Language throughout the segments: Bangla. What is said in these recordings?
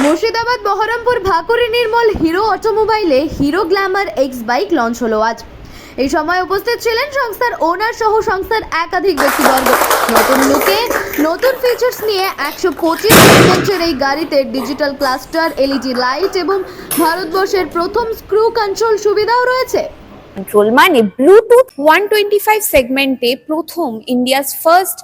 Murshidabad, Baharampur, Bhakuri, Nirmal, Hero অটোমোবাইলে Hero Glamour X bike launch হলো আজ। এই সময় উপস্থিত ছিলেন সংস্থার ওনার সহ সংস্থার একাধিক ব্যক্তিবর্গ। নতুন লুকে নতুন ফিচার্স নিয়ে একশো পঁচিশ এই গাড়িতে ডিজিটাল ক্লাস্টার এলইডি লাইট এবং ভারতবর্ষের প্রথম স্ক্রু কন্ট্রোল সুবিধাও রয়েছে। কন্ট্রোল মানে ব্লুটুথ ওয়ান টোয়েন্টি ফাইভ সেগমেন্টে প্রথম ইন্ডিয়াস ফার্স্ট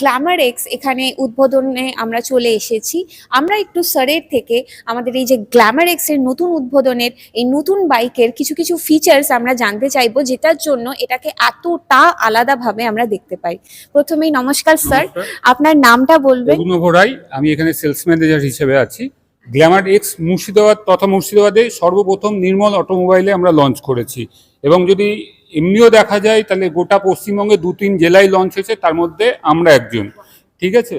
গ্ল্যামার এক্স এখানে উদ্বোধনে আমরা চলে এসেছি। আমরা একটু স্যারের থেকে আমাদের এই যে গ্ল্যামার এক্সের নতুন উদ্বোধনের এই নতুন বাইকের কিছু কিছু ফিচার্স আমরা জানতে চাইব যেটার জন্য এটাকে এতটা আলাদাভাবে আমরা দেখতে পাই। প্রথমেই নমস্কার স্যার। আপনার নামটা বলবেন? আমি এখানে সেলস ম্যানেজার হিসেবে আছি। গ্ল্যামার এক্স মুর্শিদাবাদ তথা মুর্শিদাবাদে সর্বপ্রথম নির্মল অটোমোবাইলে আমরা লঞ্চ করেছি। এবং যদি এমনিও দেখা যায়, তাহলে গোটা পশ্চিমবঙ্গে দু তিন জেলায় লঞ্চ হয়েছে, তার মধ্যে আমরা একজন। ঠিক আছে?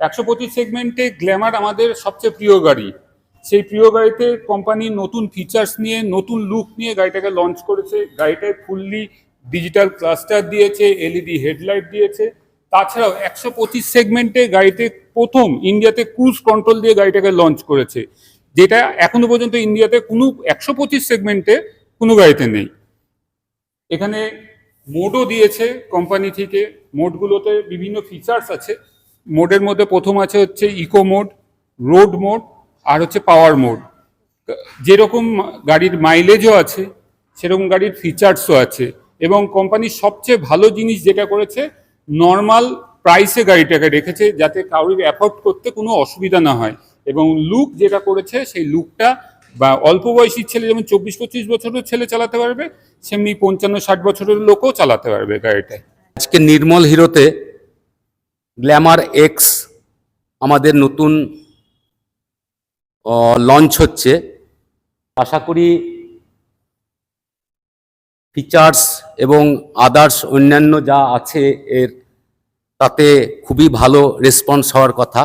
একশো পঁচিশ সেগমেন্টে গ্ল্যামার আমাদের সবচেয়ে প্রিয় গাড়ি। সেই প্রিয় গাড়িতে কোম্পানি নতুন ফিচার্স নিয়ে, নতুন লুক নিয়ে গাড়িটাকে লঞ্চ করেছে। গাড়িটায় ফুললি ডিজিটাল ক্লাস্টার দিয়েছে এলইডি হেডলাইট দিয়েছে। তাছাড়াও একশো পঁচিশ সেগমেন্টে গাড়িতে প্রথম ইন্ডিয়াতে ক্রুজ কন্ট্রোল দিয়ে গাড়িটাকে লঞ্চ করেছে, যেটা এখনও পর্যন্ত ইন্ডিয়াতে কোনো একশো পঁচিশ সেগমেন্টে কোনো গাড়িতে নেই। এখানে মোডও দিয়েছে কোম্পানি থেকে মোডগুলোতে বিভিন্ন ফিচার্স আছে। মোডের মধ্যে প্রথম আছে হচ্ছে ইকো মোড রোড মোড আর হচ্ছে পাওয়ার মোড যেরকম গাড়ির মাইলেজও আছে, সেরকম গাড়ির ফিচার্সও আছে। এবং কোম্পানির সবচেয়ে ভালো জিনিস যেটা করেছে নর্মাল প্রাইসে গাড়িটাকে রেখেছে যাতে কারোর অ্যাফোর্ড করতে কোনো অসুবিধা না হয়। এবং লুক যেটা করেছে, সেই লুকটা বা অল্প বয়সী ছেলে যেমন চব্বিশ পঁচিশ বছরের ছেলে চালাতে পারবে, সেমনি পঞ্চান্ন ষাট বছরের লোকও চালাতে পারবে গাড়িটায়। আজকে নির্মল হিরোতে গ্ল্যামার এক্স আমাদের নতুন লঞ্চ হচ্ছে। আশা করি ফিচার্স এবং আদার্স অন্যান্য যা আছে এর তাতে খুবই ভালো রেসপন্স হওয়ার কথা।